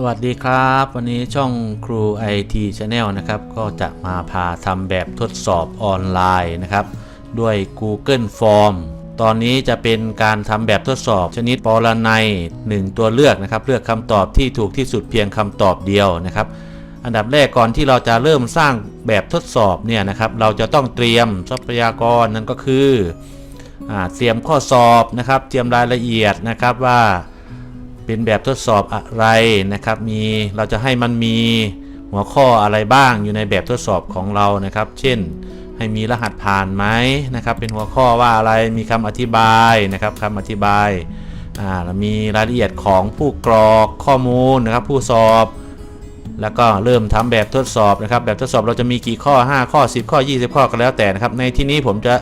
สวัสดีครับ วันนี้ช่องครู IT Channel นะครับก็จะมาพาทำแบบทดสอบออนไลน์นะครับ ด้วย Google Form ตอนนี้จะเป็นการทำแบบทดสอบชนิดปรนัย1ตัวเลือกนะครับ เลือกคำตอบที่ถูกที่สุดเพียงคำตอบเดียวนะครับ อันดับแรกก่อนที่เราจะเริ่มสร้างแบบทดสอบเนี่ยนะครับ เราจะต้องเตรียมทรัพยากรนั่นก็คืออเตรียมข้อสอบนะครับ เตรียมรายละเอียดนะครับว่า เป็นแบบทดสอบอะไรนะครับ มีเราจะให้มันมีหัวข้ออะไรบ้างอยู่ในแบบทดสอบของเรานะครับ เช่น ให้มีรหัสผ่านไหมนะครับ เป็นหัวข้อว่าอะไรมีคำอธิบายนะครับคำอธิบายอ่าแล้วมีรายละเอียดของผู้กรอกข้อมูลนะครับ ผู้สอบ แล้วก็เริ่มทำแบบทดสอบนะครับ แบบทดสอบเราจะมีกี่ข้อ 5 ข้อ 10 ข้อ 20 ข้อก็แล้วแต่นะครับ ในที่นี้ผมจะ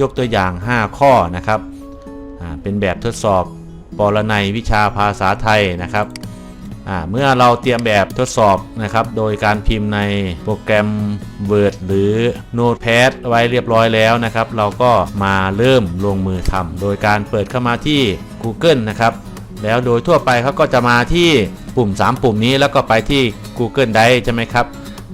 ยกตัวอย่าง 5 ข้อนะครับอ่าเป็นแบบทดสอบ ปรนัยวิชาภาษาไทยนะครับเมื่อเราเตรียมแบบทดสอบนะครับ โดยการพิมพ์ในโปรแกรม Word หรือ Notepad ไว้เรียบร้อยแล้วนะครับ เราก็มาเริ่มลงมือทำโดยการเปิดเข้ามาที่ Google นะครับ แล้วโดยทั่วไปเขาก็จะมาที่ปุ่ม 3 ปุ่มนี้แล้วก็ไปที่ Google Drive ใช่ไหมครับ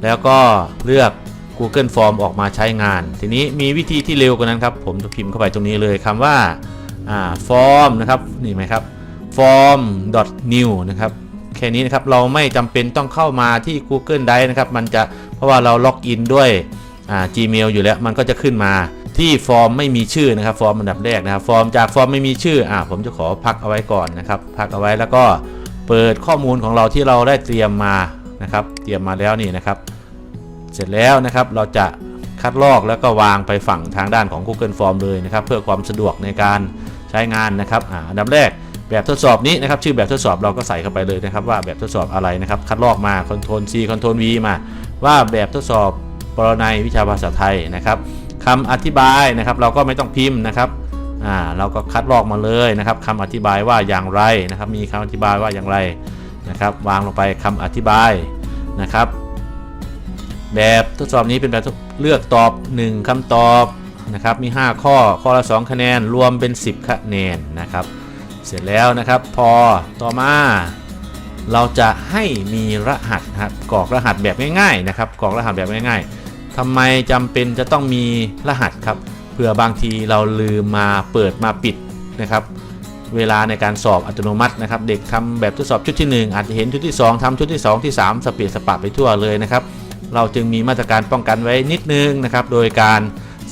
แล้วก็เลือก Google Form ออกมาใช้งาน ทีนี้มีวิธีที่เร็วกว่านั้นครับ ผมจะพิมพ์เข้าไปตรงนี้เลยคำว่า ฟอ่า form นะครับนี่ไหมครับ form new นะครับแค่นี้นะครับเราไม่จำเป็นต้องเข้ามาที่ Google Drive นะครับมันจะเพราะว่าเราล็อกอินด้วยอ่า Gmail อยู่แล้วมันก็จะขึ้นมาที่ฟอร์มไม่มีชื่อนะครับฟอร์มอันดับแรกนะครับฟอร์มจากฟอร์มไม่มีชื่ออ่าผมจะขอพักเอาไว้ก่อนนะครับพักเอาไว้แล้วก็เปิดข้อมูลของเราที่เราได้เตรียมมานะครับ เตรียมมาแล้วนี่นะครับ เสร็จแล้วนะครับเราจะคัดลอกแล้วก็วางไปฝั่งทางด้านของ Google Form เลยนะครับ เพื่อความสะดวกในการ ใช้งานนะครับอ่าอันดับแรกแบบทดสอบนี้นะครับชื่อแบบทดสอบเราก็ใส่เข้าไปเลยนะครับ ว่าแบบทดสอบอะไรนะครับคัดลอกมา Ctrl C Ctrl V มา ว่าแบบทดสอบปรนัยวิชาภาษาไทยนะครับคำอธิบายนะครับเราก็ไม่ต้องพิมพ์นะครับอ่าเราก็คัดลอกมาเลยนะครับคำอธิบายว่าอย่างไรนะครับมีคำอธิบายว่าอย่างไรนะครับวางลงไปคำอธิบายนะครับ แบบทดสอบนี้เป็นแบบเลือกตอบ 1คำตอบ นะครับมี 5 ข้อข้อละ 2 คะแนนรวมเป็น 10 คะแนนนะครับ เสร็จแล้วนะครับพอต่อมาเราจะให้มีรหัสครับกรอกรหัสแบบง่ายๆนะครับกรอกรหัสแบบง่ายๆทำไมจำเป็นจะต้องมีรหัสครับเผื่อบางทีเราลืมมาเปิดมาปิดนะครับ เวลาในการสอบอัตโนมัตินะครับ เด็กทำแบบทดสอบชุดที่ 1 อาจจะเห็นชุดที่ 2ทำชุดที่ 2 ที่ 3 สเปียสปะไปทั่วเลยนะครับ เราจึงมีมาตรการป้องกันไว้นิดนึงนะครับ โดยการ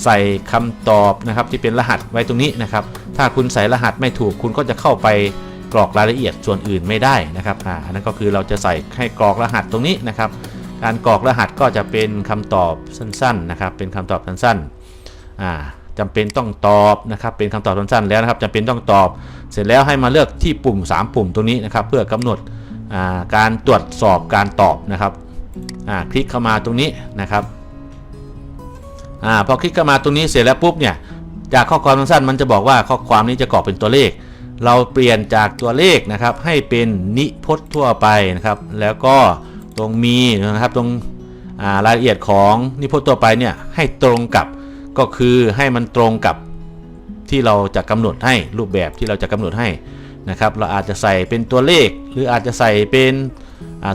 ใส่คำตอบนะครับที่เป็นรหัสไว้ตรงนี้นะครับ ถ้าคุณใส่รหัสไม่ถูกคุณก็จะเข้าไปกรอกรายละเอียดส่วนอื่นไม่ได้นะครับอ่าอันนั้นก็คือเราจะใส่ให้กรอกรหัสตรงนี้นะครับ การกรอกรหัสก็จะเป็นคำตอบสั้นๆนะครับ เป็นคำตอบสั้นๆอ่าจำเป็นต้องตอบนะครับ เป็นคำตอบสั้นๆแล้วนะครับจำเป็นต้องตอบ เสร็จแล้วให้มาเลือกที่ปุ่ม 3 ปุ่มตรงนี้นะครับ เพื่อกำหนดการตรวจสอบการตอบนะครับคลิกเข้ามาตรงนี้นะครับ อ่าพอคลิกเข้ามาตรงนี้เสร็จแล้วปุ๊บเนี่ยจากข้อความสั้นๆมันจะบอกว่าข้อความนี้จะกรอกเป็นตัวเลข เราเปลี่ยนจากตัวเลขนะครับให้เป็นนิพจน์ทั่วไปนะครับแล้วก็ตรงมีนะครับตรงารายละเอียดของนิพจน์ทั่วไปเนี่ยให้ตรงกับก็คือให้มันตรงกับที่เราจะกำหนดให้รูปแบบที่เราจะกำหนดให้นะครับ เราอาจจะใส่เป็นตัวเลข หรืออาจจะใส่เป็น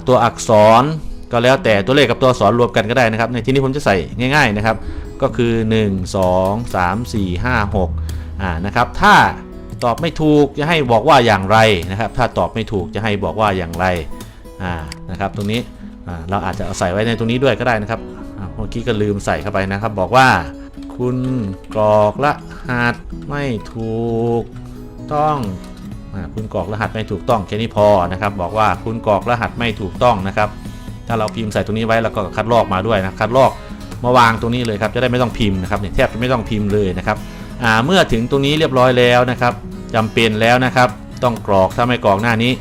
ตัวอักษรก็แล้วแต่ตัวเลขกับตัวอักษรรวมกันก็ได้นะครับ ในที่นี้ผมจะใส่ง่าย ๆนะครับ ก็คือ 1 2 3 4 5 6อ่านะครับถ้าตอบไม่ถูกจะให้บอกว่าอย่างไรนะครับ ถ้าตอบไม่ถูกจะให้บอกว่าอย่างไรอ่านะครับตรงนี้เราอาจจะเอาใส่ไว้ในตรงนี้ด้วยก็ได้นะครับเมื่อกี้ก็ลืมใส่เข้าไปนะครับ บอกว่า คุณกรอกรหัสไม่ถูกต้องอคุณกรอกรหัสไม่ถูกต้องแค่นี้พอนะครับ บอกว่าคุณกรอกรหัสไม่ถูกต้องนะครับ ถ้าเราพิมพ์ใส่ตรงนี้ไว้แล้วก็คัดลอกมาด้วยนะคัดลอก มาวางตรงนี้เลยครับจะได้ไม่ต้องพิมพ์นะครับเนี่ยแทบจะไม่ต้องพิมพ์เลยนะครับเมื่อถึงตรงนี้เรียบร้อยแล้วนะครับจำเป็นแล้วนะครับ ต้องกรอกถ้าไม่กรอกหน้านี้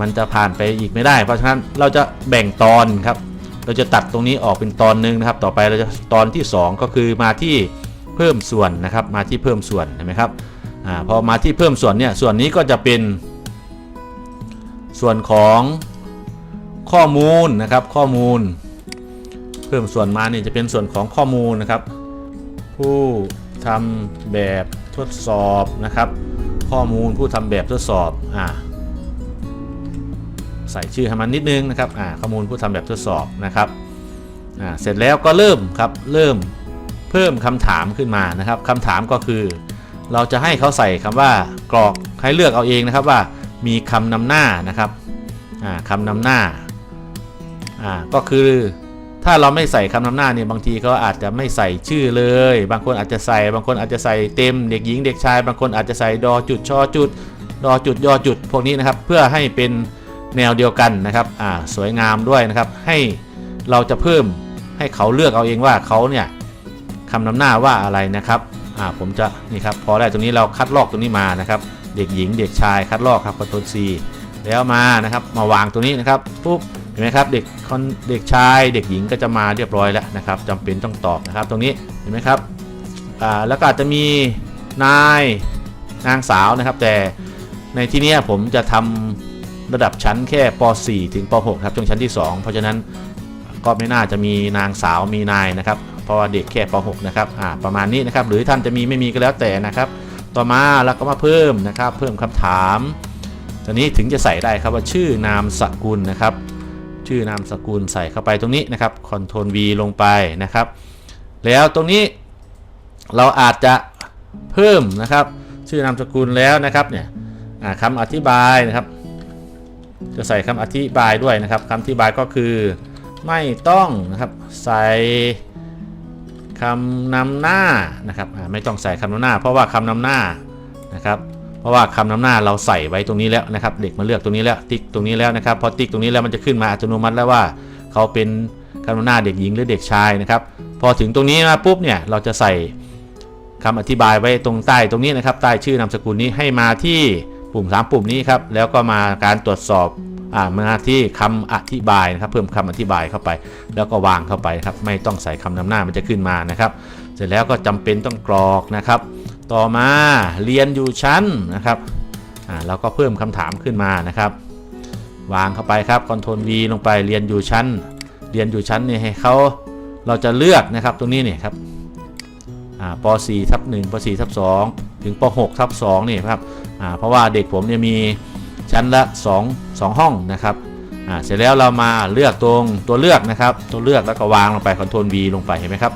มันจะผ่านไปอีกไม่ได้ เพราะฉะนั้นเราจะแบ่งตอนครับ เราจะตัดตรงนี้ออกเป็นตอนหนึ่งนะครับ ต่อไปเราจะตอนที่ 2 ก็คือมาที่เพิ่มส่วนนะครับ มาที่เพิ่มส่วนเห็นไหมครับอพอมาที่เพิ่มส่วนเนี่ยส่วนนี้ก็จะเป็น ส่วนของข้อมูลนะครับข้อมูล พิ่มส่วนมาเนี่ยจะเป็นส่วนของข้อมูลนะครับ ผู้ทำแบบทดสอบนะครับ ข้อมูลผู้ทำแบบทดสอบอ่าใส่ชื่อให้มันนิดนึงนะครับอ่าข้อมูลผู้ทำแบบทดสอบนะครับอ่าเสร็จแล้วก็เริ่มครับเริ่มเพิ่มคำถามขึ้นมานะครับคำถามก็คือ เราจะให้เขาใส่คำว่ากรอกให้เลือกเอาเองนะครับว่ามีคำนำหน้านะครับอ่าคำนำหน้าอ่าก็คือ ถ้าเราไม่ใส่คำนำหน้าเนี่ยบางทีเขาอาจจะไม่ใส่ชื่อเลย บางคนอาจจะใส่ บางคนอาจจะใส่เต็มเด็กหญิงเด็กชาย บางคนอาจจะใส่ดอจุดชอจุดดอจุดยอจุด พวกนี้นะครับ เพื่อให้เป็นแนวเดียวกันนะครับอ่าสวยงามด้วยนะครับ ให้เราจะเพิ่มให้เขาเลือกเอาเองว่าเขาเนี่ยคำนำหน้าว่าอะไรนะครับอ่าผมจะนี่ครับพอได้ตรงนี้เราคัดลอกตรงนี้มานะครับ เด็กหญิงเด็กชายคัดลอกครับคอนโทรล C แล้วมานะครับมาวางตรงนี้นะครับปุ๊บ ไหมครับเด็กเด็กชายเด็กหญิงก็จะมาเรียบร้อยแล้วนะครับจำเป็นต้องตอบนะครับ ตรงนี้เห็นไหมครับแล้วก็อาจจะมีนายนางสาวนะครับ แต่ในที่นี้ผมจะทำระดับชั้นแค่ป .4 ถึงป .6 ครับช่วงชั้นที่ 2 เพราะฉะนั้นก็ไม่น่าจะมีนางสาวมีนายนะครับ เพราะว่าเด็กแค่ป .6 นะครับประมาณนี้นะครับ หรือท่านจะมีไม่มีก็แล้วแต่นะครับ ต่อมาเราก็มาเพิ่มนะครับ เพิ่มคำถามตอนนี้ถึงจะใส่ได้ครับว่าชื่อนามสกุลนะครับ ชื่อนามสกุลใส่เข้าไปตรงนี้นะครับคอนโทรล V ลงไปนะครับ แล้วตรงนี้เราอาจจะเพิ่มนะครับ ชื่อนามสกุลแล้วนะครับเนี่ยคำอธิบายนะครับ จะใส่คำอธิบายด้วยนะครับคำอธิบายก็คือไม่ต้องนะครับใส่คำนำหน้านะครับไม่ต้องใส่คำนำหน้า เพราะว่าคำนำหน้านะครับ เพราะว่าคำนำหน้าเราใส่ไว้ตรงนี้แล้วนะครับเด็กมาเลือกตรงนี้แล้วติ๊กตรงนี้แล้วนะครับพอติ๊กตรงนี้แล้วมันจะขึ้นมาอัตโนมัติแล้วว่าเขาเป็นคำนำหน้าเด็กหญิงหรือเด็กชายนะครับพอถึงตรงนี้มาปุ๊บเนี่ยเราจะใส่คำอธิบายไว้ตรงใต้ตรงนี้นะครับใต้ชื่อนามสกุลนี้ให้มาที่ปุ่ม 3 ปุ่มนี้ครับแล้วก็มาการตรวจสอบอ่ามาที่คำอธิบายนะครับเพิ่มคำอธิบายเข้าไป แล้วก็วางเข้าไปครับไม่ต้องใส่คำนำหน้ามันจะขึ้นมานะครับ เสร็จแล้วก็จำเป็นต้องกรอกนะครับ ต่อมาเรียนอยู่ชั้นนะครับอ่าเราก็เพิ่มคำถามขึ้นมานะครับ วางเข้าไปครับคอนโทรล V ลงไปเรียนอยู่ชั้น เรียนอยู่ชั้นนี่ให้เขาเราจะเลือกนะครับตรงนี้เนี่ยครับอ่าป .4 ทับ1ป .4 ทับ2ถึงป .6 ทับ2นี่ครับอ่าเพราะว่าเด็กผมเนี่ยมีชั้นละ 2 2 ห้องนะครับอ่าเสร็จแล้วเรามาเลือกตรงตัวเลือกนะครับ ตัวเลือกแล้วก็วางลงไปคอนโทรล V ลงไปเห็นไหมครับ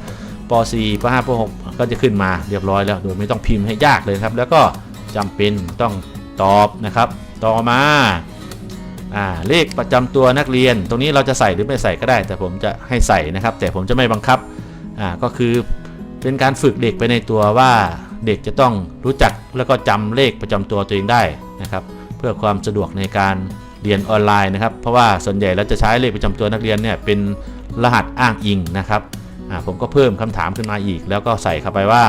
ป .4 ป .5 ป .6 ก็จะขึ้นมาเรียบร้อยแล้ว โดยไม่ต้องพิมพ์ให้ยากเลยครับ แล้วก็จำเป็นต้องตอบนะครับ ต่อมาอ่าเลขประจำตัวนักเรียน ตรงนี้เราจะใส่หรือไม่ใส่ก็ได้ แต่ผมจะให้ใส่นะครับ แต่ผมจะไม่บังคับอ่าก็คือเป็นการฝึกเด็กไปในตัวว่าเด็กจะต้องรู้จักแล้วก็จำเลขประจำตัวตัวเองได้นะครับ เพื่อความสะดวกในการเรียนออนไลน์นะครับ เพราะว่าส่วนใหญ่เราจะใช้เลขประจำตัวนักเรียนเนี่ยเป็นรหัสอ้างอิงนะครับ ผมก็เพิ่มคำถามขึ้นมาอีก แล้วก็ใส่เข้าไปว่า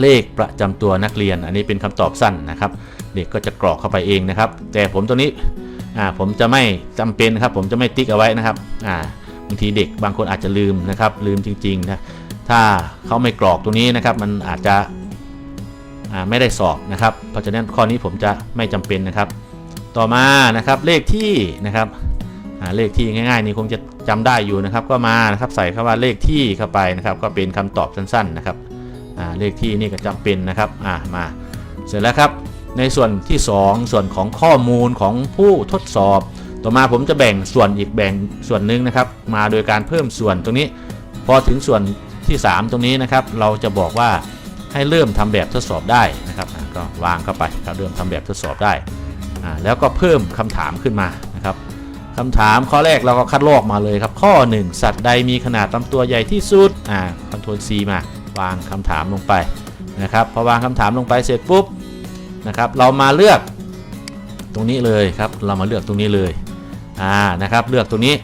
เลขประจำตัวนักเรียน อันนี้เป็นคำตอบสั้นนะครับ เด็กก็จะกรอกเข้าไปเองนะครับ แต่ผมตัวนี้ผมจะไม่จำเป็นครับ ผมจะไม่ติ๊กเอาไว้นะครับบางทีเด็กบางคนอาจจะลืมนะครับ ลืมจริงๆนะถ้าเขาไม่กรอกตรงนี้นะครับ มันอาจจะไม่ได้สอบนะครับ เพราะฉะนั้นข้อนี้ผมจะไม่จำเป็นนะครับ ต่อมานะครับเลขที่นะครับ เลขที่ง่ายๆนี่คงจะจำได้อยู่นะครับ ก็มานะครับใส่เข้าว่าเลขที่เข้าไปนะครับ ก็เป็นคำตอบสั้นๆนะครับเลขที่นี่ก็จำเป็นนะครับมาเสร็จแล้วครับในส่วนที่ 2 ส่วนของข้อมูลของผู้ทดสอบ ต่อมาผมจะแบ่งส่วนอีกแบ่งส่วนหนึ่งนะครับ มาโดยการเพิ่มส่วนตรงนี้ พอถึงส่วนที่ 3 ตรงนี้นะครับ เราจะบอกว่าให้เริ่มทำแบบทดสอบได้นะครับก็วางเข้าไปครับเริ่มทำแบบทดสอบได้แล้วก็เพิ่มคำถามขึ้นมา คำถามข้อแรกเราก็คัดลอกมาเลยครับ ข้อ 1 สัตว์ใดมีขนาดลำตัวใหญ่ที่สุดอ่าคอนโทรล C มาวางคำถามลงไปนะครับพอวางคำถามลงไปเสร็จปุ๊บนะครับเรามาเลือกตรงนี้เลยครับเรามาเลือกตรงนี้เลยอ่านะครับเลือกตรงนี้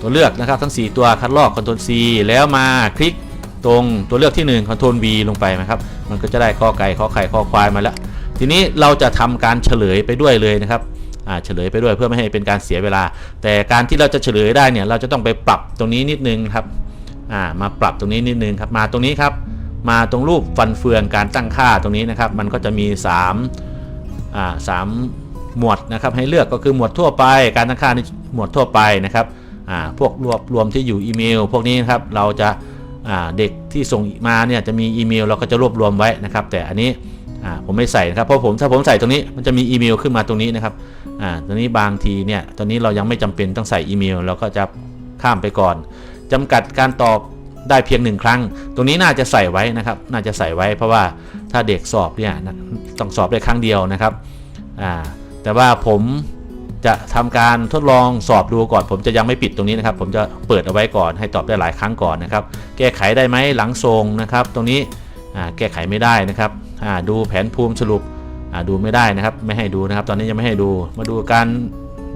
ตัวเลือกนะครับทั้ง 4 ตัวคัดลอก Ctrl C แล้วมาคลิกตรงตัวเลือกที่1 Ctrl V ลงไปนะครับ มันก็จะได้ข้อไก่ข้อไข่ข้อควายมาแล้ว ทีนี้เราจะทำการเฉลยไปด้วยเลยนะครับ เฉลยไปด้วยเพื่อไม่ให้เป็นการเสียเวลา แต่การที่เราจะเฉลยได้เนี่ยเราจะต้องไปปรับตรงนี้นิดนึงครับมาปรับตรงนี้นิดนึงครับมาตรงนี้ครับ มาตรงรูปฟันเฟืองการตั้งค่าตรงนี้นะครับ มันก็จะมี3อ่าสามหมวดนะครับให้เลือกก็คือหมวดทั่วไป การตั้งค่าในหมวดทั่วไปนะครับพวกรวบรวมที่อยู่อีเมล พวกนี้นครับเราจะาเด็กที่ส่งมาเนี่ยจะมีอีเมลเราก็จะรวบรวมไว้นะครับ แต่อันนี้ อ่าผมไม่ใส่นะครับเพราะผมถ้าผมใส่ตรงนี้มันจะมีอีเมลขึ้นมาตรงนี้นะครับอ่าตรงนี้บางทีเนี่ยตอนนี้เรายังไม่จำเป็นต้องใส่อีเมลเราก็จะข้ามไปก่อนจำกัดการตอบได้เพียงหนึ่งครั้ง ตรงนี้น่าจะใส่ไว้นะครับ น่าจะใส่ไว้เพราะว่าถ้าเด็กสอบเนี่ยต้องสอบได้ครั้งเดียวนะครับอ่าแต่ว่าผมจะทำการทดลองสอบดูก่อน ผมจะยังไม่ปิดตรงนี้นะครับ ผมจะเปิดเอาไว้ก่อนให้ตอบได้หลายครั้งก่อนนะครับ แก้ไขได้ไหมหลังส่งนะครับ ตรงนี้อ่าแก้ไขไม่ได้นะครับ ดูแผนภูมิสรุปดูไม่ได้นะครับ ไม่ให้ดูนะครับ ตอนนี้ยังไม่ให้ดู มาดูการ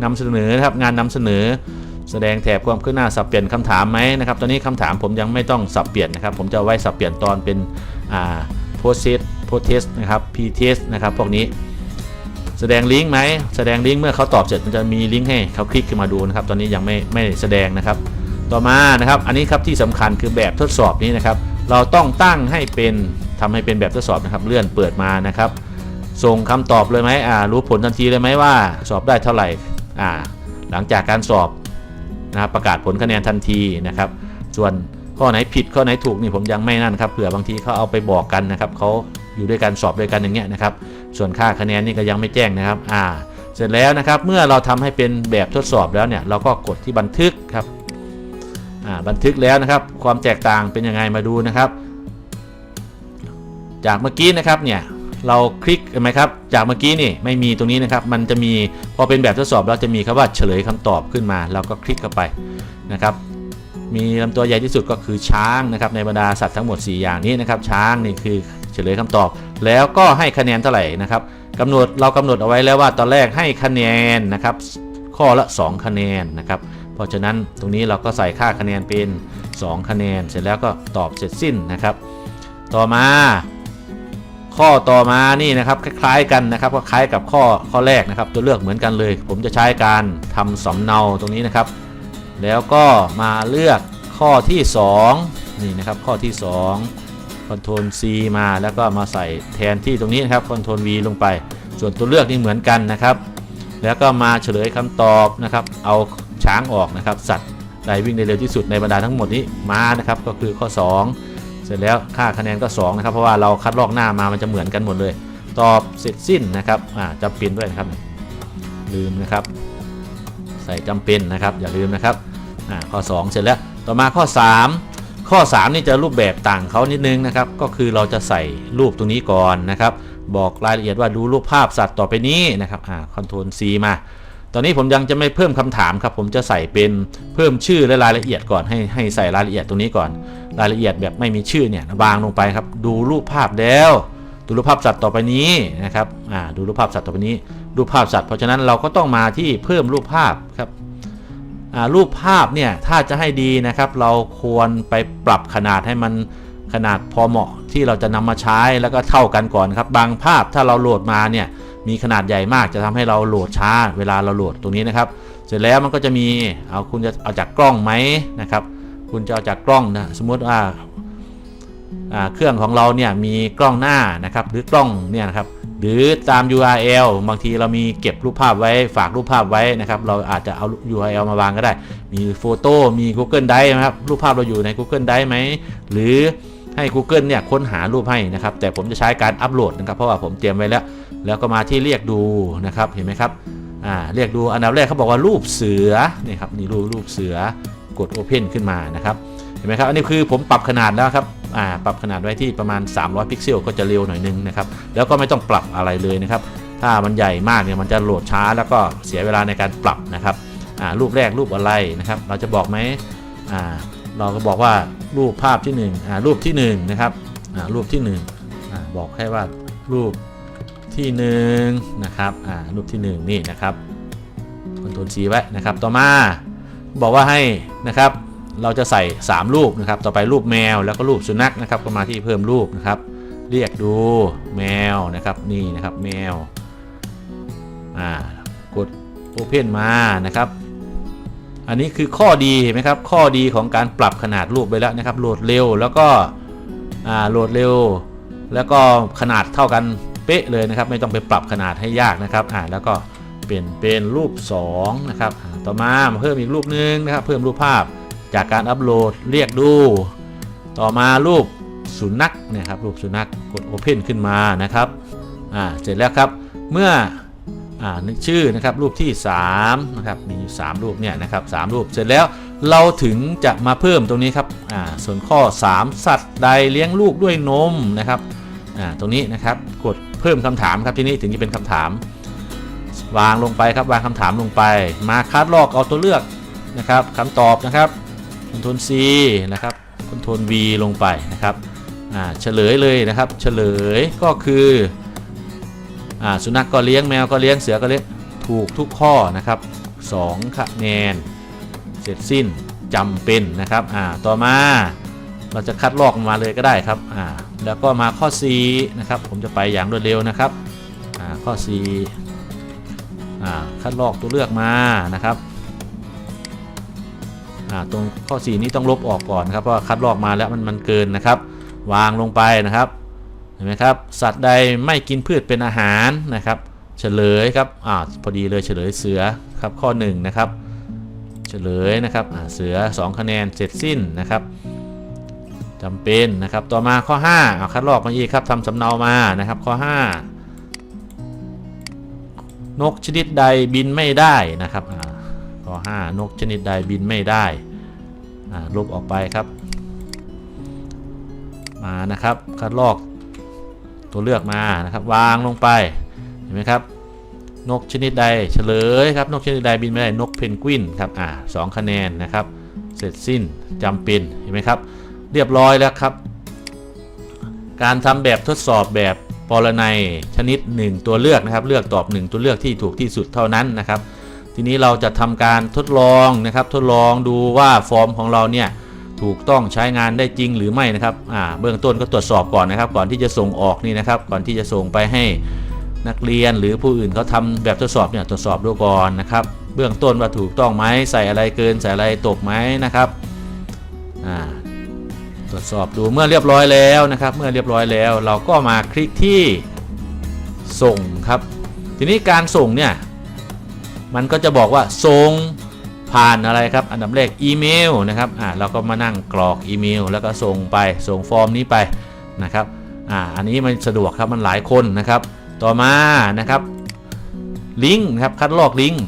นำเสนอนะครับ งานนำเสนอ แสดงแถบความขึ้นหน้าสับเปลี่ยนคำถามไหมนะครับ ตอนนี้คำถามผมยังไม่ต้องสับเปลี่ยนนะครับ ผมจะไว้สับเปลี่ยนตอนเป็นอ่าโพสเซสโพสเทสนะครับพีเทสนะครับ พวกนี้ แสดงลิงก์ไหม แสดงลิงก์เมื่อเขาตอบเสร็จมันจะมีลิงก์ให้เขาคลิกขึ้นมาดูนะครับ ตอนนี้ยังไม่ไม่แสดงนะครับ ต่อมานะครับ อันนี้ครับที่สำคัญคือแบบทดสอบนี้นะครับ เราต้องตั้งให้เป็น ทำให้เป็นแบบทดสอบนะครับเลื่อนเปิดมานะครับ ส่งคำตอบเลยไหมอ่ารู้ผลทันทีเลยไหมว่า สอบได้เท่าไหร่อ่าหลังจากการสอบนะครับประกาศผลคะแนนทันทีนะครับ ส่วนข้อไหนผิดข้อไหนถูกนี่ผมยังไม่นั่นครับเผื่อบางทีเขาเอาไปบอกกันนะครับเขาอยู่ด้วยกันสอบด้วยกันอย่างเงี้ยนะครับ ส่วนค่าคะแนนนี่ก็ยังไม่แจ้งนะครับอ่าเสร็จแล้วนะครับเมื่อเราทำให้เป็นแบบทดสอบแล้วเนี่ยเราก็กดที่บันทึกครับอ่าบันทึกแล้วนะครับ ความแตกต่างเป็นยังไงมาดูนะครับ จากเมื่อกี้นะครับเนี่ยเราคลิกเห็นไหมครับจากเมื่อกี้นี่ไม่มีตรงนี้นะครับ มันจะมีพอเป็นแบบทดสอบเราจะมีคำว่าเฉลยคำตอบขึ้นมา เราก็คลิกเข้าไปนะครับ มีลำตัวใหญ่ที่สุดก็คือช้างนะครับในบรรดาสัตว์ทั้งหมด 4 อย่างนี้นะครับช้างนี่คือเฉลยคำตอบ แล้วก็ให้คะแนนเท่าไหร่นะครับกำหนดเรากำหนดเอาไว้แล้วว่าตอนแรกให้คะแนนนะครับข้อละ 2 คะแนนนะครับเพราะฉะนั้นตรงนี้เราก็ใส่ค่าคะแนนเป็น 2 คะแนน เสร็จแล้วก็ตอบเสร็จสิ้นนะครับ ต่อมา ข้อต่อมานี่นะครับคล้ายๆกันนะครับก็คล้ายกับข้อข้อแรกนะครับ ตัวเลือกเหมือนกันเลย ผมจะใช้การทำสำเนาตรงนี้นะครับ แล้วก็มาเลือกข้อที่ 2 นี่นะครับ ข้อที่2คอนโทรล C มาแล้วก็มาใส่แทนที่ตรงนี้นะครับคอนโทรล V ลงไป ส่วนตัวเลือกนี่เหมือนกันนะครับ แล้วก็มาเฉลยคำตอบนะครับ เอาช้างออกนะครับ สัตว์ใดวิ่งได้เร็วที่สุดในบรรดาทั้งหมดนี้ม้านะครับก็คือข้อ 2 เสร็จแล้วค่าคะแนนก็2นะครับเพราะว่าเราคัดลอกหน้ามามันจะเหมือนกันหมดเลย ตอบเสร็จสิ้นนะครับอ่าจำเป็นด้วยนะครับลืมนะครับ ใส่จำเป็นนะครับ อย่าลืมนะครับอ่าข้อ 2 เสร็จแล้วต่อมาข้อ 3 ข้อ 3 นี่จะรูปแบบต่างเขานิดนึงนะครับ ก็คือเราจะใส่รูปตรงนี้ก่อนนะครับ บอกรายละเอียดว่าดูรูปภาพสัตว์ต่อไปนี้นะครับอ่าคอนโทรล C มาตอนนี้ผมยังจะไม่เพิ่มคำถามครับ ผมจะใส่เป็นเพิ่มชื่อและรายละเอียดก่อนให้ให้ใส่รายละเอียดตรงนี้ก่อน รายละเอียดแบบไม่มีชื่อเนี่ยวางลงไปครับ ดูรูปภาพแล้ว ดูรูปภาพสัตว์ต่อไปนี้นะครับอ่าดูรูปภาพสัตว์ต่อไปนี้ รูปภาพสัตว์เพราะฉะนั้นเราก็ต้องมาที่เพิ่มรูปภาพครับอ่ารูปภาพเนี่ยถ้าจะให้ดีนะครับ เราควรไปปรับขนาดให้มันขนาดพอเหมาะที่เราจะนำมาใช้แล้วก็เท่ากันก่อนครับ บางภาพถ้าเราโหลดมาเนี่ยมีขนาดใหญ่มากจะทำให้เราโหลดช้าเวลาเราโหลดตรงนี้นะครับ เสร็จแล้วมันก็จะมีเอาคุณจะเอาจากกล้องไหมนะครับ คุณจะเอาจากกล้องนะสมมติว่าเครื่องของเราเนี่ยมีกล้องหน้านะครับ หรือกล้องเนี่ยนะครับหรือตาม URL บางทีเรามีเก็บรูปภาพไว้ฝากรูปภาพไว้นะครับ เราอาจจะเอา URL มาวางก็ได้ มีโฟโต้มี Google Drive นะครับ รูปภาพเราอยู่ใน Google Drive ไหม หรือให้ Google เนี่ยค้นหารูปให้นะครับ แต่ผมจะใช้การอัปโหลดนะครับ เพราะว่าผมเตรียมไว้แล้ว แล้วก็มาที่เรียกดูนะครับ เห็นไหมครับ อ่า เรียกดูอันดับแรกเขาบอกว่ารูปเสือ นี่ครับ นี่รูปรูปเสือ กด Open ขึ้นมานะครับเห็นไหมครับอันนี้คือผมปรับขนาดแล้วครับปรับขนาดไว้ที่ประมาณ 300 พิกเซลก็จะเร็วหน่อยนึงนะครับแล้วก็ไม่ต้องปรับอะไรเลยนะครับถ้ามันใหญ่มากเนี่ยมันจะโหลดช้าแล้วก็เสียเวลาในการปรับนะครับรูปแรกรูปอะไรนะครับ เราจะบอกไหมเราก็บอกว่ารูปภาพที่1อ่ารูปที่1นะครับรูปที่1อ่าบอกแค่ว่ารูปที่1นะครับรูปที่ 1 นี่นะครับคอนโทรล C ไว้นะครับต่อมา บอกว่าให้นะครับ เราจะใส่ 3 รูปนะครับ ต่อไปรูปแมวแล้วก็รูปสุนัขนะครับก็มาที่เพิ่มรูปนะครับ เรียกดูแมวนะครับนี่นะครับแมวอ่ากด Open มานะครับ อันนี้คือข้อดีเห็นไหมครับข้อดีของการปรับขนาดรูปไปแล้วนะครับโหลดเร็วแล้วก็อ่าโหลดเร็ว แล้วก็ขนาดเท่ากันเป๊ะเลยนะครับ ไม่ต้องไปปรับขนาดให้ยากนะครับอ่าแล้วก็ เปลี่ยนเป็นรูป2นะครับต่อมามาเพิ่มอีกรูปหนึงนะครับ เพิ่มรูปภาพจากการอัปโหลดเรียกดู ต่อมารูปสุนัขนี่ยครับรูปสุนัขกด Open ขึ้นมานะครับอ่าเสร็จแล้วครับเมื่ออ่านึกชื่อนะครับรูปที่3นะครับมีอยู่3รูปเนี่ยนะครับสามรูปเสร็จแล้วเราถึงจะมาเพิ่มตรงนี้ครับอ่าส่วนข้อ 3 สัตว์ใดเลี้ยงลูกด้วยนมนะครับอ่าตรงนี้นะครับกดเพิ่มคำถามครับที่นี้ถึงจะเป็นคำถาม วางลงไปครับวางคำถามลงไป มาคัดลอกเอาตัวเลือกนะครับคำตอบนะครับคอนโทรล C นะครับคอนโทรล V ลงไปนะครับอ่าเฉลยเลยนะครับเฉลยก็คืออ่าสุนัขกก็เลี้ยงแมวก็เลี้ยงเสือก็เลี้ยงถูกทุกข้อนะครับ2คะแนนเสร็จสิ้นจำเป็นนะครับอ่าต่อมาเราจะคัดลอกมาเลยก็ได้ครับอ่าแล้วก็มาข้อ C นะครับผมจะไปอย่างรวดเร็วนะครับอ่าข้อ C คัดลอกตัวเลือกมานะครับตรงข้อ 4 นี้ต้องลบออกก่อนครับเพราะคัดลอกมาแล้วมันมันเกินนะครับ วางลงไปนะครับเห็นไหมครับสัตว์ใดไม่กินพืชเป็นอาหารนะครับเฉลยครับอ่าพอดีเลยเฉลยเสือครับข้อ 1 นะครับเฉลยนะครับเสือ 2 คะแนนเสร็จสิ้นนะครับจำเป็นนะครับต่อมาข้อ5เอาคัดลอกมาอีกครับทำสำเนามานะครับข้อ 5 นกชนิดใดบินไม่ได้นะครับอ่าข้อ5นกชนิดใดบินไม่ได้อ่าลบออกไปครับ มานะครับคัดลอกตัวเลือกมานะครับ วางลงไปเห็นไหมครับ นกชนิดใดเฉลยครับ นกชนิดใดบินไม่ได้นกเพนกวินครับอ่าสองคะแนนนะครับ เสร็จสิ้นจำเป็นเห็นไหมครับ เรียบร้อยแล้วครับ การทำแบบทดสอบแบบ ปรนัยชนิด 1 ตัวเลือกนะครับ เลือกตอบ 1 ตัวเลือกที่ถูกที่สุดเท่านั้นนะครับ ทีนี้เราจะทำการทดลองนะครับ ทดลองดูว่าฟอร์มของเราเนี่ยถูกต้องใช้งานได้จริงหรือไม่นะครับอ่าเบื้องต้นก็ตรวจสอบก่อนนะครับ ก่อนที่จะส่งออกนี่นะครับ ก่อนที่จะส่งไปให้นักเรียนหรือผู้อื่นเขาทำแบบทดสอบเนี่ยตรวจสอบดูก่อนนะครับ เบื้องต้นว่าถูกต้องไหมใส่อะไรเกินใส่อะไรตกไหมนะครับอ่า ตรวจสอบดูเมื่อเรียบร้อยแล้วนะครับ เมื่อเรียบร้อยแล้ว เราก็มาคลิกที่ส่งครับ ทีนี้การส่งเนี่ยมันก็จะบอกว่าส่งผ่านอะไรครับ อันดับแรกอีเมลนะครับอ่าเราก็มานั่งกรอกอีเมล แล้วก็ส่งไปส่งฟอร์มนี้ไปนะครับอ่าอันนี้มันสะดวกครับมันหลายคนนะครับ ต่อมานะครับลิงก์ครับคัดลอกลิงก์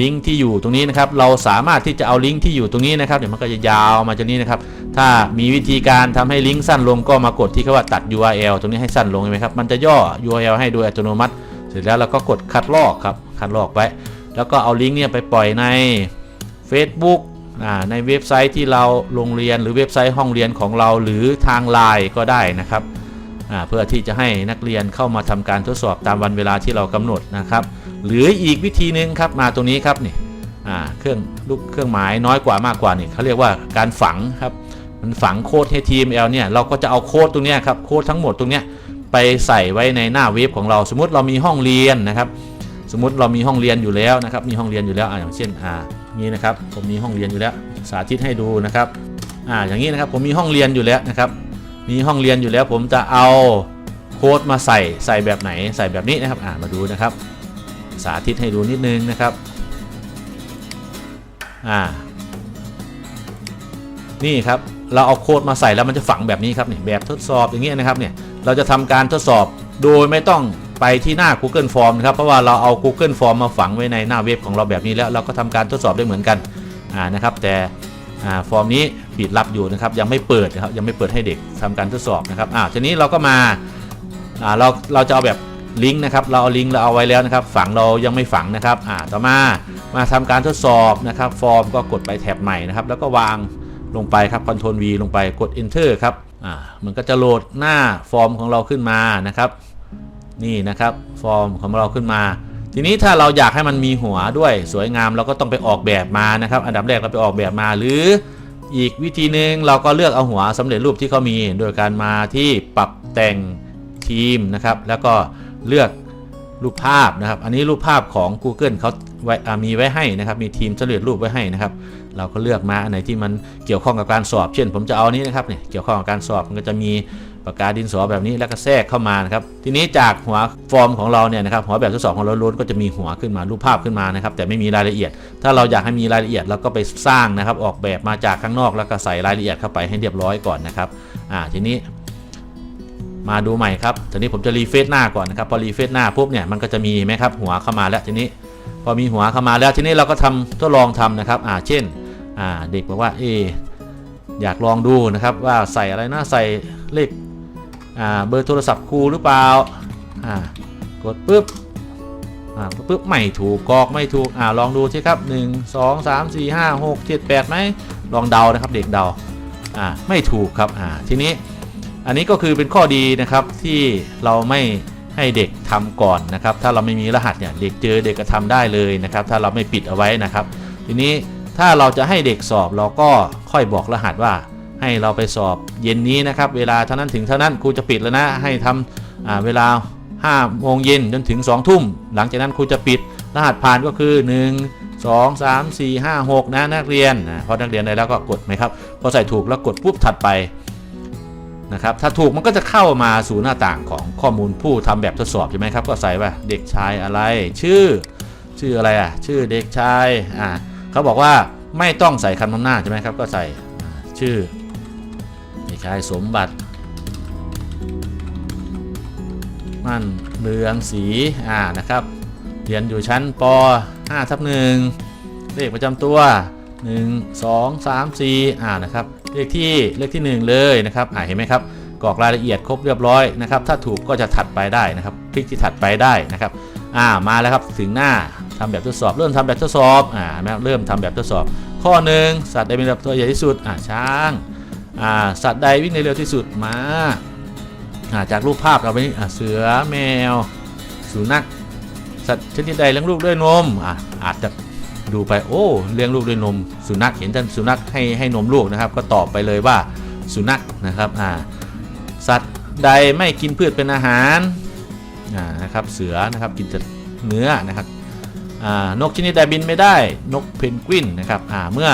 ลิงก์ที่อยู่ตรงนี้นะครับ เราสามารถที่จะเอาลิงก์ที่อยู่ตรงนี้นะครับ เดี๋ยวมันก็จะยาวมาจากนี้นะครับ ถ้ามีวิธีการทำให้ลิงก์สั้นลงก็มากดที่คำว่าตัด URL ตรงนี้ให้สั้นลงเห็นไหมครับ มันจะย่อ URL ให้โดยอัตโนมัติ เสร็จแล้วเราก็กดคัดลอกครับ คัดลอกไว้ แล้วก็เอาลิงก์เนี่ยไปปล่อยใน Facebook อ่าในเว็บไซต์ที่เราโรงเรียนหรือเว็บไซต์ห้องเรียนของเราหรือทางไลน์ก็ได้นะครับอ่าเพื่อที่จะให้นักเรียนเข้ามาทำการทดสอบตามวันเวลาที่เรากำหนดนะครับ หรืออีกวิธีหนึ่งครับมาตรงนี้ครับนี่เครื่องลูกเครื่องหมายน้อยกว่ามากกว่านี่เขาเรียกว่าการฝังครับมันฝังโค้ด HTML เนี่ยเราก็จะเอาโค้ดตรงนี้ครับโค้ดทั้งหมดตรงนี้ไปใส่ไว้ในหน้าเว็บของเราสมมติเรามีห้องเรียนนะครับ สมมติเรามีห้องเรียนอยู่แล้วนะครับ มีห้องเรียนอยู่แล้วอ่าอย่างเช่นอ่านี้นะครับผมมีห้องเรียนอยู่แล้วสาธิตให้ดูนะครับอ่าอย่างนี้นะครับผมมีห้องเรียนอยู่แล้วนะครับ มีห้องเรียนอยู่แล้วผมจะเอาโค้ดมาใส่ใส่แบบไหนใส่แบบนี้นะครับอ่ามาดูนะครับ สาธิตให้ดูนิดนึงนะครับอ่านี่ครับเราเอาโค้ดมาใส่แล้วมันจะฝังแบบนี้ครับนี่แบบทดสอบอย่างเงี้ยนะครับเนี่ยเราจะทำการทดสอบโดยไม่ต้องไปที่หน้า Google Form นะครับเพราะว่าเราเอา Google Form มาฝังไว้ในหน้าเว็บของเราแบบนี้แล้วเราก็ทำการทดสอบได้เหมือนกันอ่านะครับแต่อ่าฟอร์มนี้ปิดรับอยู่นะครับยังไม่เปิดนะครับยังไม่เปิดให้เด็กทำการทดสอบนะครับอ่าทีนี้เราก็มาอ่าเราเราจะเอาแบบ ลิงก์นะครับเราเอาลิงก์เราเอาไว้แล้วนะครับ ฝังเรายังไม่ฝังนะครับอ่าต่อมามาทำการทดสอบนะครับ ฟอร์มก็กดไปแท็บใหม่นะครับ แล้วก็วางลงไปครับ Ctrl V ลงไปกด Enter ครับอ่ามันก็จะโหลดหน้าฟอร์มของเราขึ้นมานะครับ นี่นะครับฟอร์มของเราขึ้นมา ทีนี้ถ้าเราอยากให้มันมีหัวด้วยสวยงามเราก็ต้องไปออกแบบมานะครับ อันดับแรกเราไปออกแบบมาหรืออีกวิธีหนึ่งเราก็เลือกเอาหัวสำเร็จรูปที่เขามี โดยการมาที่ปรับแต่งทีมนะครับ แล้วก็ เลือกรูปภาพนะครับ อันนี้รูปภาพของ Google เขาไว้มีไว้ให้นะครับ มีทีมสำเร็จรูปไว้ให้นะครับ เราก็เลือกมาอันไหนที่มันเกี่ยวข้องกับการสอบ เช่น ผมจะเอานี้นะครับเนี่ยเกี่ยวข้องกับการสอบมันก็จะมีปากกาดินสอแบบนี้แล้วก็แทรกเข้ามานะครับ ทีนี้จากหัวฟอร์มของเราเนี่ยนะครับหัวแบบทดสอบของเราล้นก็จะมีหัวขึ้นมารูปภาพขึ้นมานะครับ แต่ไม่มีรายละเอียด ถ้าเราอยากให้มีรายละเอียดเราก็ไปสร้างนะครับ ออกแบบมาจากข้างนอกแล้วก็ใส่รายละเอียดเข้าไปให้เรียบร้อยก่อนนะครับอ่าทีนี้ มาดูใหม่ครับทีนี้ผมจะรีเฟซหน้าก่อนนะครับพอรีเฟซหน้าปุ๊บเนี่ยมันก็จะมีไหมครับหัวเข้ามาแล้วทีนี้พอมีหัวเข้ามาแล้วทีนี้เราก็ทำทดลองทำนะครับอ่าเช่นอ่าเด็กบอกว่าเอออยากลองดูนะครับว่าใส่อะไรนะใส่เลขอ่าเบอร์โทรศัพท์ครูหรือเปล่าอ่ากดปุ๊บอ่าปุ๊บไม่ถูกกรอกไม่ถูกอ่าลองดูสิครับ 1 2 3 4 5 6 7 8ไหมลองเดานะครับเด็กเดาอ่าไม่ถูกครับอ่าทีนี้ อันนี้ก็คือเป็นข้อดีนะครับที่เราไม่ให้เด็กทำก่อนนะครับ ถ้าเราไม่มีรหัสเนี่ยเด็กเจอเด็กก็ทำได้เลยนะครับ ถ้าเราไม่ปิดเอาไว้นะครับ ทีนี้ถ้าเราจะให้เด็กสอบเราก็ค่อยบอกรหัสว่า ให้เราไปสอบเย็นนี้นะครับ เวลาเท่านั้นถึงเท่านั้นครูจะปิดแล้วนะให้ทำอ่าเวลา5โมงเย็นจนถึง 2 ทุ่ม หลังจากนั้นครูจะปิดรหัสผ่านก็คือ 1 2 3 4 5 6 นะนักเรียนนะพอนักเรียนได้แล้วก็กดไหมครับพอใส่ถูกแล้วกดปุ๊บถัดไป นะครับถ้าถูกมันก็จะเข้ามาสู่หน้าต่างของข้อมูลผู้ทำแบบทดสอบใช่ไหมครับก็ใส่ว่าเด็กชายอะไร ชื่อ ชื่ออะไรอะชื่อเด็กชายอ่าเขาบอกว่าไม่ต้องใส่คำนำหน้าใช่ไหมครับก็ใส่ชื่อเด็กชายสมบัติมั่นเรืองศรีอ่านะครับเรียนอยู่ชั้นป .5 ทับหนึ่งเลขประจำตัว 1 2 3 4อ่านะครับเลขที่เลขที่ 1 เลยนะครับอ่าเห็นไหมครับกรอกรายละเอียดครบเรียบร้อยนะครับถ้าถูกก็จะถัดไปได้นะครับคลิกที่ถัดไปได้นะครับอ่ามาแล้วครับถึงหน้าทำแบบทดสอบ เริ่มทำแบบทดสอบอ่าเริ่มทำแบบทดสอบ ข้อหนึ่งสัตว์ใดมีลำตัวใหญ่ที่สุดอ่าช้างอ่าสัตว์ใดวิ่งได้เร็วที่สุดม้าอ่าจากรูปภาพเราไปนี่อ่าเสือแมว สุนัขสัตว์ชนิดใดเลี้ยงลูกด้วยนมอะอาจจะ ดูไปโอ้เลี้ยงลูกด้วยนม สุนัขเห็นท่านสุนัขให้ให้นมลูกนะครับ ก็ตอบไปเลยว่าสุนัขนะครับอ่าสัตว์ใดไม่กินพืชเป็นอาหารอ่านะครับเสือนะครับกินแต่เนื้อนะครับอ่านกชนิดใดบินไม่ได้นกเพนกวินนะครับอ่าเมื่อ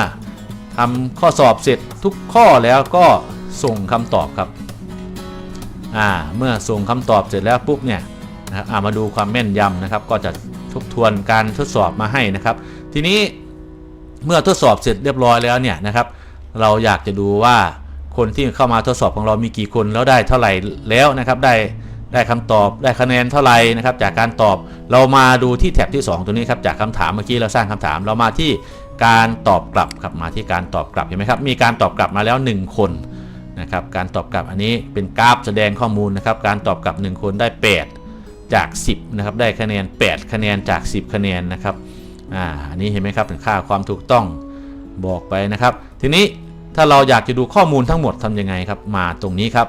ทำข้อสอบเสร็จทุกข้อแล้วก็ส่งคำตอบครับอ่าเมื่อส่งคำตอบเสร็จแล้วปุ๊บเนี่ยนะครับอ่ามาดูความแม่นยำนะครับ ก็จะทบทวนการทดสอบมาให้นะครับ ทีนี้เมื่อทดสอบเสร็จเรียบร้อยแล้วเนี่ยนะครับ เราอยากจะดูว่าคนที่เข้ามาทดสอบของเรามีกี่คนแล้วได้เท่าไหร่แล้วนะครับ ได้ได้คำตอบได้คะแนนเท่าไหร่นะครับ จากการตอบเรามาดูที่แท็บที่ 2 ตัวนี้ครับจากคำถามเมื่อกี้เราสร้างคำถาม เรามาที่การตอบกลับครับมาที่การตอบกลับเห็นไหมครับ มีการตอบกลับมาแล้ว 1 คนนะครับ การตอบกลับอันนี้เป็นกราฟแสดงข้อมูลนะครับ การตอบกลับ 1 คนได้ 8 จาก 10นะครับได้คะแนน 8 คะแนนจาก 10 คะแนนนะครับ อ่าอันนี้เห็นไหมครับเป็นค่าความถูกต้องบอกไปนะครับ ทีนี้ถ้าเราอยากจะดูข้อมูลทั้งหมดทำยังไงครับ มาตรงนี้ครับ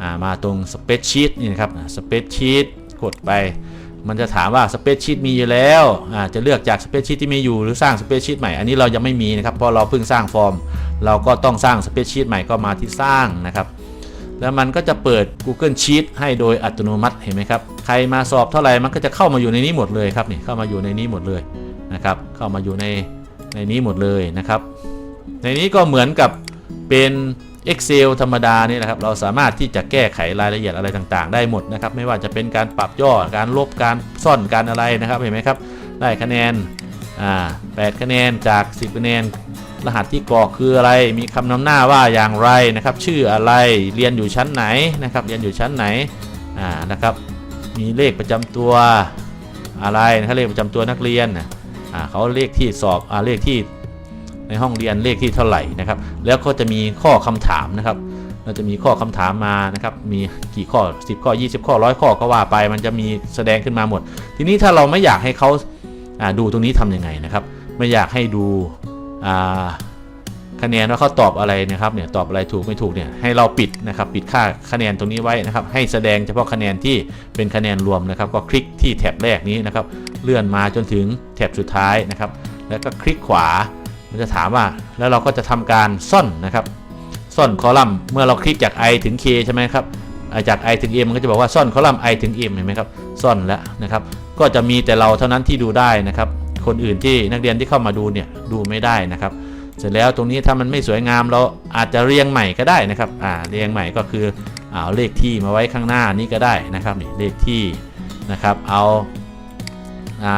อ่ามาตรง Spreadsheet นี่นะครับ Spreadsheet กดไป มันจะถามว่า Spreadsheet มีอยู่แล้วอ่าจะเลือกจาก Spreadsheet ที่มีอยู่หรือสร้าง Spreadsheet ใหม่ อันนี้เรายังไม่มีนะครับ เพราะเราเพิ่งสร้างฟอร์ม เราก็ต้องสร้าง Spreadsheet ใหม่ก็มาที่สร้างนะครับ แล้วมันก็จะเปิด Google Sheet ให้โดยอัตโนมัติเห็นไหมครับ ใครมาสอบเท่าไหร่มันก็จะเข้ามาอยู่ในนี้หมดเลยครับนี่เข้ามาอยู่ในนี้หมดเลย นะครับเข้ามาอยู่ในในนี้หมดเลยนะครับ ในนี้ก็เหมือนกับเป็น Excel ธรรมดานี่แหละครับ เราสามารถที่จะแก้ไขรายละเอียดอะไรต่างๆ ได้หมดนะครับ ไม่ว่าจะเป็นการปรับย่อการลบการซ่อนการอะไรนะครับเห็นไหมครับ ได้คะแนนอ่า8คะแนนจาก 10 คะแนน รหัสที่กรอกคืออะไร มีคำนำหน้าว่าอย่างไรนะครับ ชื่ออะไรเรียนอยู่ชั้นไหนนะครับ เรียนอยู่ชั้นไหนอ่านะครับ มีเลขประจำตัวอะไรนะครับเลขประจำตัวนักเรียน เขาเลขที่สอบอเลขที่ในห้องเรียนเลขที่เท่าไหร่นะครับ แล้วก็จะมีข้อคำถามนะครับเราจะมีข้อคำถามมานะครับ มีกี่ข้อ 10 ข้อ 20 ข้อร้อยข้อก็ว่าไป มันจะมีแสดงขึ้นมาหมด ทีนี้ถ้าเราไม่อยากให้เขาดูตรงนี้ทำยังไงนะครับ ไม่อยากให้ดู คะแนนว่าเขาตอบอะไรนะครับเนี่ยตอบอะไรถูกไม่ถูกเนี่ยให้เราปิดนะครับปิดค่าคะแนนตรงนี้ไว้นะครับให้แสดงเฉพาะคะแนนที่เป็นคะแนนรวมนะครับ ก็คลิกที่แท็บแรกนี้นะครับเลื่อนมาจนถึงแท็บสุดท้ายนะครับ แล้วก็คลิกขวามันจะถามว่าแล้วเราก็จะทำการซ่อนนะครับซ่อนคอลัมน์เมื่อเราคลิกจาก i ถึง k ใช่ไหมครับอ่าจาก i ถึง m มันก็จะบอกว่าซ่อนคอลัมน์ i ถึง m เห็นไหมครับซ่อนแล้วนะครับ ก็จะมีแต่เราเท่านั้นที่ดูได้นะครับ คนอื่นที่นักเรียนที่เข้ามาดูเนี่ยดูไม่ได้นะครับ เสร็จแล้วตรงนี้ถ้ามันไม่สวยงามเราอาจจะเรียงใหม่ก็ได้นะครับอ่าเรียงใหม่ก็คือเอาเลขที่มาไว้ข้างหน้านี้ก็ได้นะครับนี่เลขที่นะครับเอาอ่า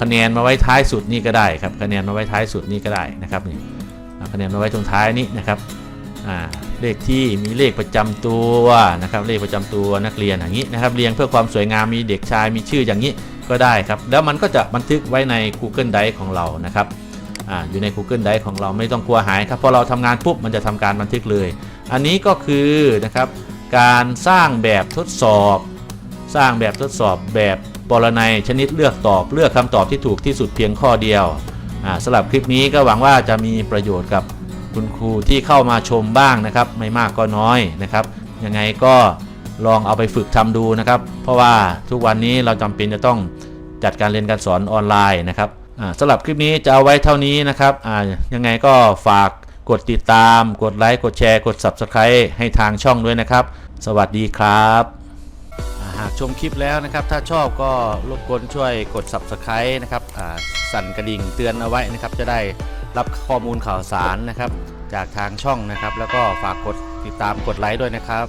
คะแนนมาไว้ท้ายสุดนี่ก็ได้ครับคะแนนมาไว้ท้ายสุดนี่ก็ได้นะครับนี่คะแนนมาไว้ตรงท้ายนี้นะครับอ่าเลขที่มีเลขประจำตัวนะครับเลขประจำตัวนักเรียนอย่างนี้นะครับเรียงเพื่อความสวยงามมีเด็กชายมีชื่ออย่างนี้ก็ได้ครับแล้วมันก็จะบันทึกไว้ใน Google Drive ของเรานะครับ ออยู่ใน Google Drive ของเราไม่ต้องกลัวหายครับพอเราทำงานปุ๊บมันจะทำการบันทึกเลย อันนี้ก็คือนะครับการสร้างแบบทดสอบ สร้างแบบทดสอบแบบปรนัยชนิดเลือกตอบเลือกคำตอบที่ถูกที่สุดเพียงข้อเดียวสำหรับคลิปนี้ก็หวังว่าจะมีประโยชน์กับคุณครูที่เข้ามาชมบ้างนะครับ ไม่มากก็น้อยนะครับยังไงก็ลองเอาไปฝึกทำดูนะครับ เพราะว่าทุกวันนี้เราจำเป็นจะต้องจัดการเรียนการสอนออนไลน์นะครับ สำหรับคลิปนี้จะเอาไว้เท่านี้นะครับอ่ายังไงก็ฝากกดติดตาม กดไลค์ กดแชร์ กด Subscribe ให้ทางช่องด้วยนะครับ สวัสดีครับหากชมคลิปแล้วนะครับ ถ้าชอบก็รบกวนช่วยกด Subscribe นะครับอ่าสั่นกระดิ่งเตือนเอาไว้นะครับ จะได้รับข้อมูลข่าวสารนะครับ จากทางช่องนะครับ แล้วก็ฝากกดติดตามกดไลค์ด้วยนะครับ